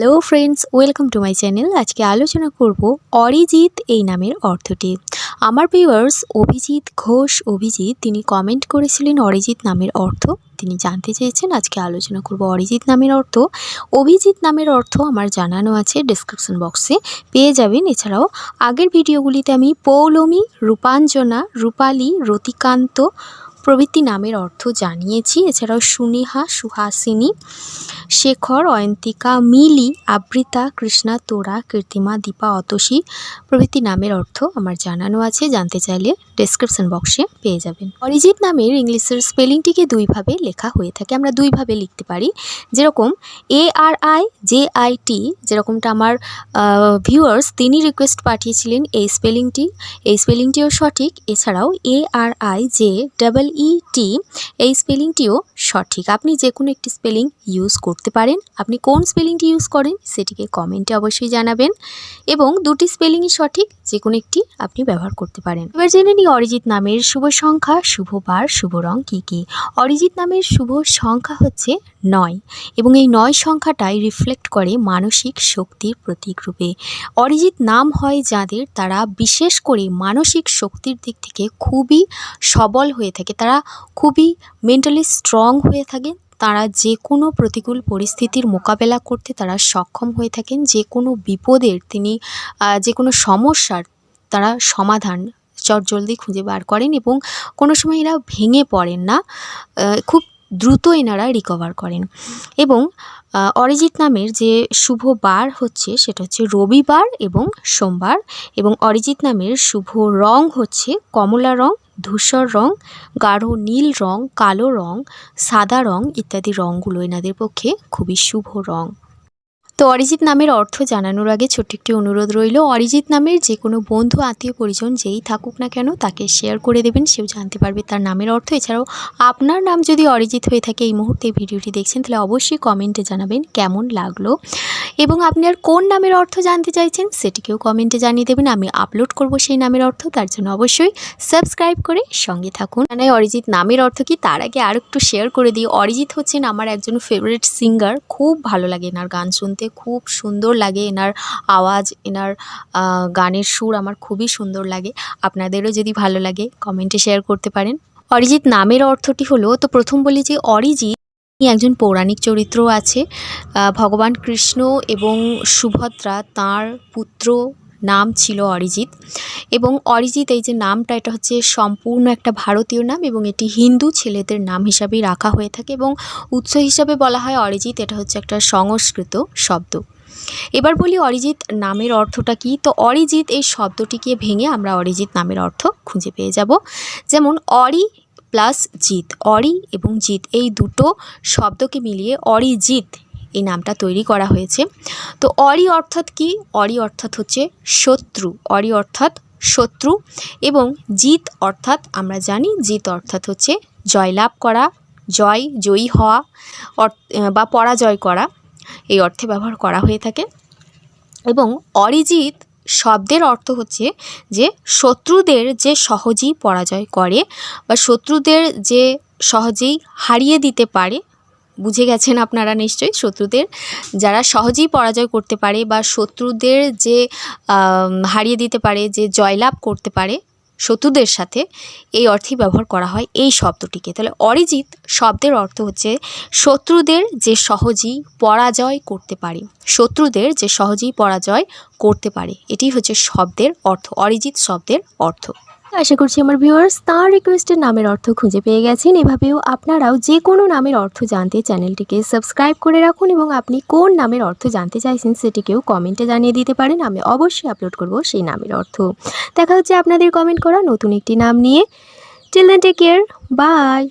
Hello friends welcome to my channel আজকে আলোচনা করব অরিজিৎ এই নামের অর্থটি। আমার ভিউয়ার্স অভিজিৎ ঘোষ, অভিজিৎ, তিনি কমেন্ট করেছিলেন অরিজিৎ নামের অর্থ। তিনি জানতে চেয়েছেন আজকে আলোচনা করব অরিজিৎ নামের অর্থ। অভিজিৎ নামের অর্থ আমার জানানো আছে ডিসক্রিপশন বক্সে পেয়ে যাবেন। এছাড়াও, আগের ভিডিওগুলিতে আমি পৌলমী, রূপাঞ্জনা, রূপালী, রতিকান্ত প্রভৃতি নামের অর্থ জানিয়েছি। এছাড়াও সুনেহা, সুহাসিনী, শেখর, অয়ন্তিকা, মিলি, আবৃতা, কৃষ্ণা, তোরা, কীর্তিমা, দীপা, অতসী প্রভৃতি নামের অর্থ আমার জানানো আছে। জানতে চাইলে ডেসক্রিপশন বক্সে পেয়ে যাবেন। অরিজিৎ নামের ইংলিশের স্পেলিংটিকে দুইভাবে লেখা হয়ে থাকে। আমরা দুইভাবে লিখতে পারি। যেরকম A R I J I T যেরকমটা আমার ভিউয়ার্স তিনি রিকোয়েস্ট পাঠিয়েছিলেন এই স্পেলিংটি। এই স্পেলিংটিও সঠিক। এছাড়াও A R I J double T এই স্পেলিংটিও সঠিক। আপনি যে কোনো একটি স্পেলিং ইউজ করতে পারেন। আপনি কোন স্পেলিংটি ইউজ করেন সেটিকে কমেন্টে অবশ্যই জানাবেন এবং দুটি স্পেলিংই সঠিক যে কোনো একটি আপনি ব্যবহার করতে পারেন। এবার জেনে নিই অরিজিৎ নামের শুভ সংখ্যা, শুভ বার, শুভ রং কী কী? অরিজিৎ নামের শুভ সংখ্যা হচ্ছে নয় এবং এই নয় সংখ্যাটাই রিফ্লেক্ট করে মানসিক শক্তির প্রতীক রূপে। অরিজিৎ নাম হয় যাদের তারা বিশেষ করে মানসিক শক্তির দিক থেকে খুবই সবল হয়ে থাকে, তারা খুবই মেন্টালি স্ট্রং হয়ে থাকে তারা যে কোনো প্রতিকূল পরিস্থিতির মোকাবেলা করতে তারা সক্ষম হয়ে থাকেন, যে কোনো বিপদের তিনি যে কোনো সমস্যার তারা সমাধান চটজলদি খুঁজে বার করেন এবং কোনো সময় এরা ভেঙে পড়েন না। খুব দ্রুত এনারা রিকভার করেন। এবং অরিজিৎ নামের যে শুভ বার হচ্ছে সেটা হচ্ছে রবিবার এবং সোমবার এবং অরিজিৎ নামের শুভ রং হচ্ছে কমলা রং, ধূসর রং, গাঢ় নীল রং, কালো রং, সাদা রং ইত্যাদি রঙগুলো এনাদের পক্ষে খুবই শুভ রং। তো অরিজিৎ নামের অর্থ জানানোর আগে ছোট্ট একটি অনুরোধ রইল। অরিজিৎ নামের যে কোনো বন্ধু, আত্মীয়, পরিজন যেই থাকুক না কেন তাকে শেয়ার করে দেবেন, সেও জানতে পারবে তার নামের অর্থ। এছাড়াও আপনার নাম যদি অরিজিৎ হয়ে থাকে এই মুহূর্তে ভিডিওটি দেখছেন, তাহলে অবশ্যই কমেন্টে জানাবেন কেমন লাগল। এবং আপনি আর কোন নামের অর্থ জানতে চাইছেন, সেটিকেও কমেন্টে জানিয়ে দেবেন। আমি আপলোড করব সেই নামের অর্থ, তার জন্য অবশ্যই সাবস্ক্রাইব করে সঙ্গে থাকুন। মানে অরিজিৎ নামের অর্থ কি, তার আগে আর একটু শেয়ার করে দিই। অরিজিৎ হচ্ছেন আমার একজন ফেভারিট সিঙ্গার খুব ভালো লাগে এনার গান শুনতে। খুব সুন্দর লাগে। এনার আওয়াজ, এনার গানের সুর আমার খুবই সুন্দর লাগে। আপনাদেরও যদি ভালো লাগে কমেন্টে শেয়ার করতে পারেন। অরিজিৎ, নামের অর্থটি হলো, তো প্রথম বলি যে অরিজিৎ একজন পৌরাণিক চরিত্র আছে। ভগবান কৃষ্ণ এবং সুভদ্রা, তার পুত্র নাম ছিল অরিজিৎ এবং অরিজিৎ এই যে নামটা, এটা হচ্ছে সম্পূর্ণ একটা ভারতীয় নাম এবং এটি হিন্দু ছেলেদের নাম হিসাবেই রাখা হয়ে থাকে এবং উৎস হিসাবে বলা হয় অরিজিৎ, এটা হচ্ছে একটা সংস্কৃত শব্দ। এবার বলি অরিজিৎ নামের অর্থটা কি? তো অরিজিৎ এই শব্দটিকে ভেঙে আমরা অরিজিৎ নামের অর্থ খুঁজে পেয়ে যাব। যেমন অরি প্লাস জিৎ, অরি এবং জিৎ এই দুটো শব্দকে মিলিয়ে অরিজিৎ এই নামটা তৈরি করা হয়েছে। তো অরি অর্থাৎ কি? অরি অর্থাৎ হচ্ছে শত্রু। অরি অর্থাৎ শত্রু এবং জিত অর্থাৎ আমরা জানি জিত অর্থাৎ হচ্ছে জয়লাভ করা, জয়, জয়ী হওয়া বা পরাজয় করা। এই অর্থে ব্যবহার করা হয়ে থাকে। এবং অরিজিৎ শব্দের অর্থ হচ্ছে যে শত্রুদের যে সহজেই পরাজয় করে বা শত্রুদের যে সহজেই হারিয়ে দিতে পারে বুঝে গেছেন আপনারা নিশ্চয়ই শত্রুদের। যারা সহজেই পরাজয় করতে পারে বা শত্রুদের যে হারিয়ে দিতে পারে, যে জয়লাভ করতে পারে শত্রুদের সাথে এই অর্থেই ব্যবহার করা হয় এই শব্দটিকে। তাহলে অরিজিৎ শব্দের অর্থ হচ্ছে শত্রুদের যে সহজেই পরাজয় করতে পারে, শত্রুদের যে সহজেই পরাজয় করতে পারে, এটি হচ্ছে শব্দের অর্থ, অরিজিৎ শব্দের অর্থ। আশা করছি আমার ভিউয়ার্স তার রিকোয়েস্টের নামের অর্থ খুঁজে পেয়ে গেছেন। এভাবেও আপনারাও যে কোনো নামের অর্থ জানতে চ্যানেলটিকে সাবস্ক্রাইব করে রাখুন এবং আপনি কোন নামের অর্থ জানতে চাইছেন সেটিকেও কমেন্টে জানিয়ে দিতে পারেন। আমি অবশ্যই আপলোড করব সেই নামের অর্থ। দেখা হচ্ছে আপনাদের কমেন্ট করা নতুন একটি নাম নিয়ে। Take care bye